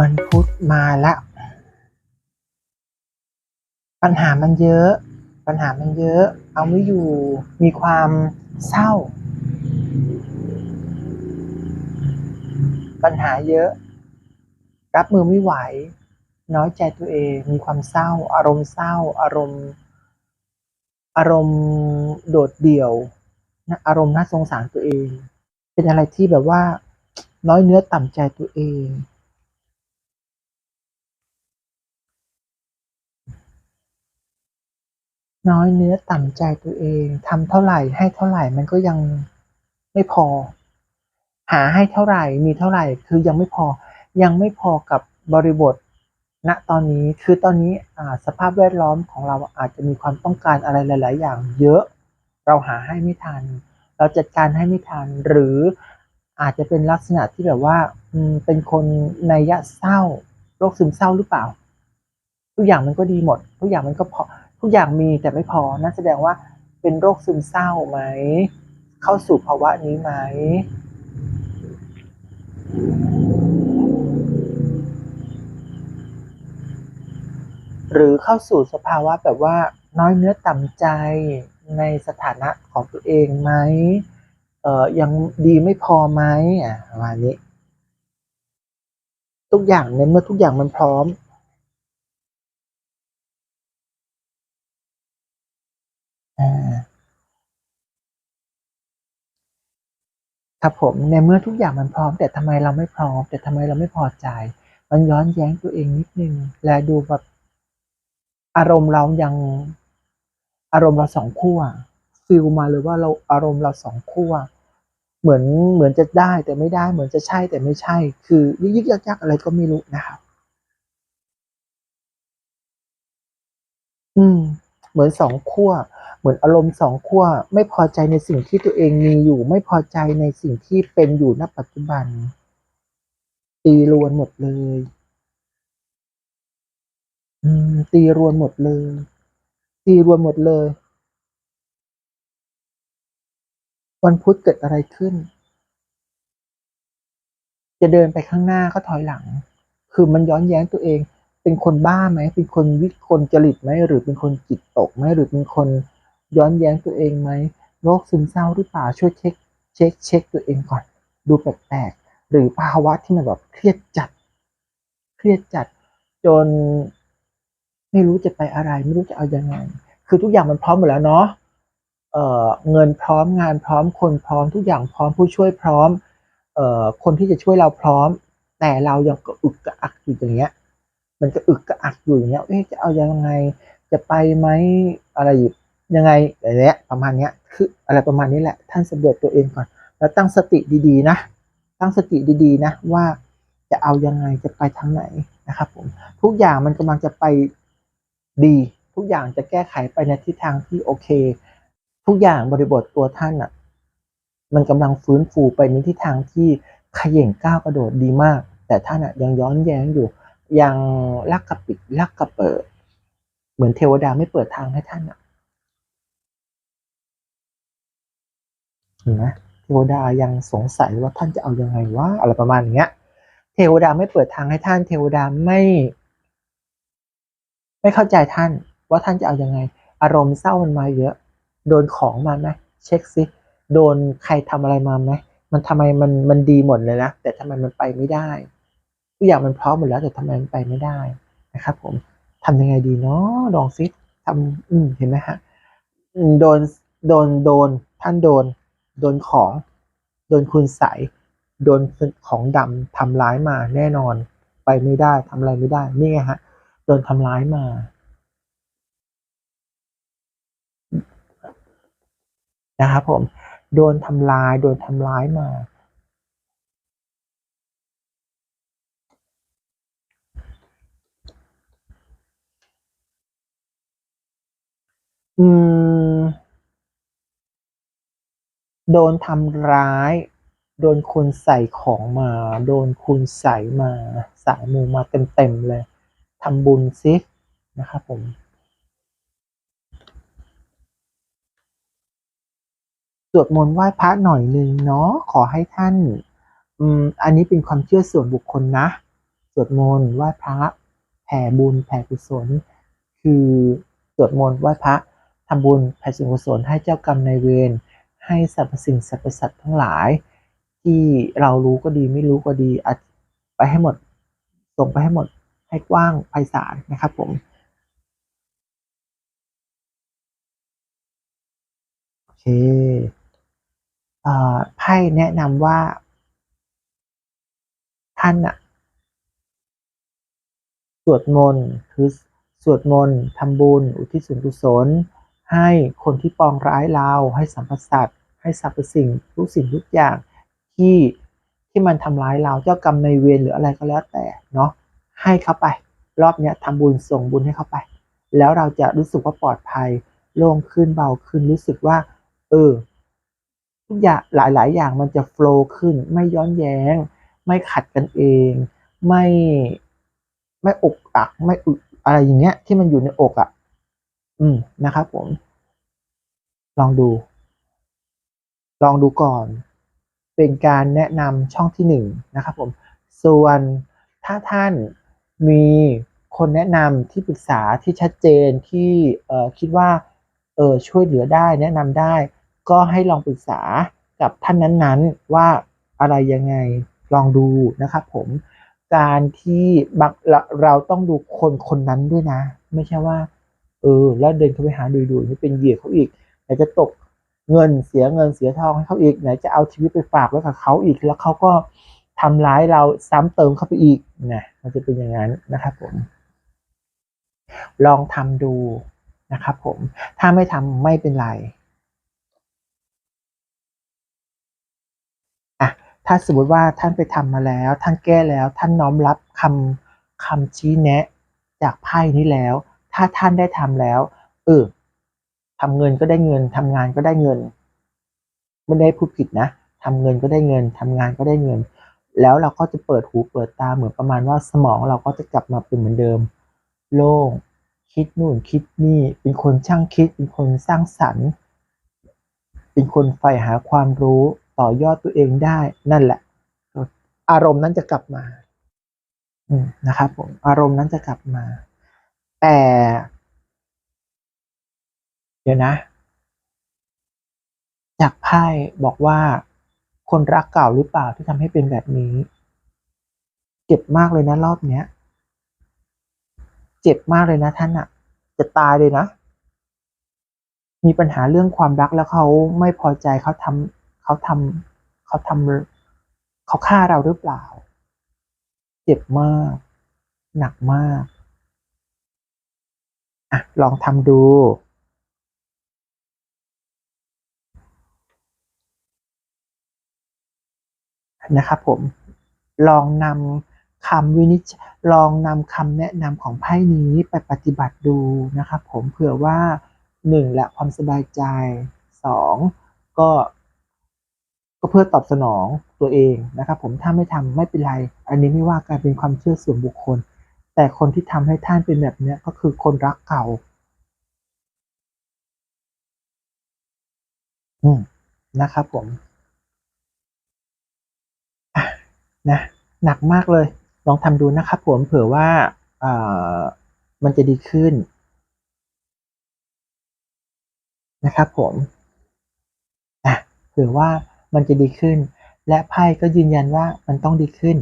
วันพุธมาละ ปัญหามันเยอะ ปัญหามันเยอะ เอาไม่อยู่มีความเศร้า ปัญหาเยอะ รับมือไม่ไหว น้อยใจตัวเอง มีความเศร้า อารมณ์เศร้า อารมณ์ อารมณ์โดดเดี่ยว อารมณ์น่าสงสารตัวเอง เป็นอะไรที่แบบว่า น้อยเนื้อต่ำใจตัวเอง น้อยเนื้อต่ำใจตัวเองทำเท่าไหร่ให้เท่าไหร่มันก็ยังไม่พอ หาให้เท่าไหร่มีเท่าไหร่คือยังไม่พอยังไม่พอกับบริบทณตอนนี้คือตอนนี้สภาพแวดล้อมของเราอาจจะมีความต้องการอะไรหลาย ๆ อย่าง เยอะเราหาให้ไม่ทัน เราจัดการให้ไม่ทัน หรืออาจจะเป็นลักษณะที่แบบว่าเป็นคนในยะเศร้าโรคซึมเศร้าหรือเปล่า ทุกอย่างมันก็ดีหมด ทุกอย่างมันก็พอ ทุกอย่างมีแต่ไม่พอนั่นแสดงว่าเป็นโรคซึมเศร้าไหม เข้าสู่ภาวะนี้ไหม หรือเข้าสู่สภาวะแบบว่าน้อยเนื้อต่ำใจในสถานะของตัวเองไหมเอ่อยังดีไม่พอไหมอะประมาณนี้ ทุกอย่างในเมื่อทุกอย่างมันพร้อม ครับผมในเมื่อทุกอย่างมันพร้อม แต่ทำไมเราไม่พร้อม แต่ทำไมเราไม่พอใจ มันย้อนแย้งตัวเองนิดนึง และดูแบบอารมณ์เรายังอารมณ์เรา2ขั้วฟีลมาเลยว่าเราอารมณ์เรา2ขั้วเหมือนเหมือนจะได้แต่ไม่ได้เหมือนจะใช่แต่ไม่ใช่ คือยึกๆยักๆอะไรก็ไม่รู้นะครับ อืม เหมือน2ขั้วเหมือนอารมณ์2ขั้วไม่พอใจในสิ่งที่ตัวเองมีอยู่ ไม่พอใจในสิ่งที่เป็นอยู่ณปัจจุบัน ตีรวนหมดเลยตีรวนหมดเลย ตีรวนหมดเลย วันพุธเกิดอะไรขึ้น จะเดินไปข้างหน้าก็ถอยหลัง คือมันย้อนแย้งตัวเอง เป็นคนบ้าไหม เป็นคนวิกลจริตไหม หรือเป็นคนจิตตกไหม หรือเป็นคนย้อนแย้งตัวเองไหม โรคซึมเศร้าหรือเปล่า ช่วยเช็กเช็กเช็กตัวเองก่อน ดูแปลกๆ หรือภาวะที่มันแบบเครียดจัด เครียดจัดจนไม่รู้จะไปอะไร ไม่รู้จะเอายังไง คือทุกอย่างมันพร้อมหมดแล้วเนาะเเงินพร้อมงานพร้อมคนพร้อมทุกอย่างพร้อมผู้ช่วยพร้อมเอคนที่จะช่วยเราพร้อม แต่เรายังอึกกะอักอยู่อย่างเงี้ย มันกระอึกกระอักอยู่อย่างเงี้ยเอ๊ะจะเอายังไงจะไปไหมอะไรอยู่ยังไงอย่างเงี้ยประมาณเนี้ยคืออะไรประมาณนี้แหละ ท่านสำรวจตัวเองก่อน แล้วตั้งสติดีๆนะ ตั้งสติดีๆนะว่าจะเอายังไงจะไปทางไหนนะครับผมทุกอย่างมันกำลังจะไปดี ทุกอย่างจะแก้ไขไปในทิศทางที่โอเค ทุกอย่างบริบทตัวท่านน่ะมันกำลังฟื้นฟูไปในทิศทางที่ขย่งก้าวกระโดดดีมาก แต่ท่านน่ะยังย้อนแย้งอยู่ ยังลักกระปิดลักกระเปิด เหมือนเทวดาไม่เปิดทางให้ท่านน่ะเห็นไหมเทวดายังสงสัยว่าท่านจะเอายังไงวะอะไรประมาณอย่างเงี้ย เทวดาไม่เปิดทางให้ท่าน เทวดาไม่ ไม่เข้าใจท่านว่าท่านจะเอายังไง อารมณ์เศร้ามันมาเยอะ โดนของมาไหมเช็กซิโดนใครทำอะไรมาไหมมันทำไมมันมันดีหมดเลยนะแต่ทำไมมันไปไม่ได้ ทุกอย่างมันพร้อมหมดแล้วแต่ทำไมมันไปไม่ได้นะครับ ผมทำยังไงดีเนาะลองซิทำอืมเห็นไหมครับอืมโดนโดนโดนท่านโดน โดนของ โดนคุณไสโดนของดำทำร้ายมาแน่นอน ไปไม่ได้ทำอะไรไม่ได้นี่ไงครับโดนทำร้ายมา นะครับผม โดนทำลาย โดนทำร้ายมา อืม โดนทำร้าย โดนคุณใส่ของมา โดนคุณไสยมาสายมูมาเต็มๆเลยทำบุญซินะครับผมสวดมนต์ไหว้พระหน่อยหนึ่งเนาะขอให้ท่านอืมอันนี้เป็นความเชื่อส่วนบุคคลนะ สวดมนต์ไหว้พระแผ่บุญแผ่กุศล คือสวดมนต์ไหว้พระ ทำบุญแผ่ส่วนกุศลให้เจ้ากรรมนายเวรให้สรรพสิ่งสรรพสัตว์ทั้งหลาย ที่เรารู้ก็ดีไม่รู้ก็ดีอัดไปให้หมดส่งไปให้หมดให้กว้างไพศาลนะครับผมโอเคไพ่แนะนำว่า ท่านอะสวดมนต์คือสวดมนต์ทำบุญ อุทิศส่วนกุศล ให้คนที่ปองร้ายเรา ให้สัมพสัตว์ให้สรรพสิ่งทุกสิ่งทุกอย่างที่ที่มันทำร้ายเราเจ้ากรรมในเวรหรืออะไรก็แล้วแต่เนาะให้เขาไป รอบเนี้ยทำบุญส่งบุญให้เขาไป แล้วเราจะรู้สึกว่าปลอดภัยโล่งขึ้นเบาขึ้นรู้สึกว่า เออทุกอย่างหลาย ๆ อย่างมันจะโฟล์ขึ้น ไม่ย้อนแย้ง ไม่ขัดกันเอง ไม่ไม่อกอัก ไม่อึอะไรอย่างเงี้ย ที่มันอยู่ในอกอะ่ะ อืมนะครับผม ลองดู ลองดูก่อน เป็นการแนะนำช่องที่หนึ่งนะครับผม ส่วนถ้าท่านมีคนแนะนำที่ปรึกษาที่ชัดเจนที่เอ่อคิดว่าเออช่วยเหลือได้แนะนำได้ ก็ให้ลองปรึกษากับท่านนั้นๆ ว่าอะไรยังไงลองดูนะครับผมการที่เราต้องดูคนคนนั้นด้วยนะ ไม่ใช่ว่า เออ แล้วเดินเข้าไปหาดูดูนี่เป็นเหยื่อเขาอีกไหนจะตกเงินเสียเงินเสียทองให้เขาอีกไหนจะเอาชีวิตไปฝากไว้กับเขาอีก แล้วเขาก็ทำร้ายเราซ้ำเติมเข้าไปอีกนะมันจะเป็นอย่างนั้นนะครับผม ลองทำดูนะครับผม ถ้าไม่ทำไม่เป็นไรอะถ้าสมมติว่าท่านไปทำมาแล้ว ท่านแก้แล้ว ท่านน้อมรับคำคำชี้แนะ จากไพ่นี้แล้ว ถ้าท่านได้ทำแล้ว เออทำเงินก็ได้เงินทำงานก็ได้เงิน ไม่ได้พูดผิดนะทำเงินก็ได้เงินทำงานก็ได้เงิน แล้วเราก็จะเปิดหูเปิดตาเหมือนประมาณว่าสมองเราก็จะกลับมาเป็นเหมือนเดิม โล่งคิดนู่นคิดนี่ เป็นคนช่างคิด เป็นคนสร้างสรรค์ เป็นคนใฝ่หาความรู้ต่อยอดตัวเองได้ นั่นแหละ อารมณ์นั้นจะกลับมา อืมนะครับผม อารมณ์นั้นจะกลับมา แต่ เดี๋ยวนะ จากไพ่บอกว่า คนรักเก่าหรือเปล่าที่ทำให้เป็นแบบนี้ เจ็บมากเลยนะรอบเนี้ย เจ็บมากเลยนะท่านอะจะตายเลยนะ มีปัญหาเรื่องความรักแล้วเขาไม่พอใจเขาทำเขาทำเขาทำเขาฆ่าเราหรือเปล่า เจ็บมาก หนักมาก อะลองทำดูนะครับผมลองนำคำวินิจฉลองนำคำแนะนำของไพ่นี้ไปปฏิบัติดูนะครับผมเผื่อว่าหนึ่งละความสบายใจสองก็ก็เพื่อตอบสนองตัวเองนะครับผมถ้าไม่ทำไม่เป็นไร อันนี้ไม่ว่าการเป็นความเชื่อส่วนบุคคล แต่คนที่ทำให้ท่านเป็นแบบนี้ก็คือคนรักเก่า อืมนะครับผมะนะหนักมากเลย ลองทำดูนะครับผมเผื่อว่าอ่อมันจะดีขึ้น นะครับผมอะเผื่อว่ามันจะดีขึ้น และไพ่ก็ยืนยันว่ามันต้องดีขึ้น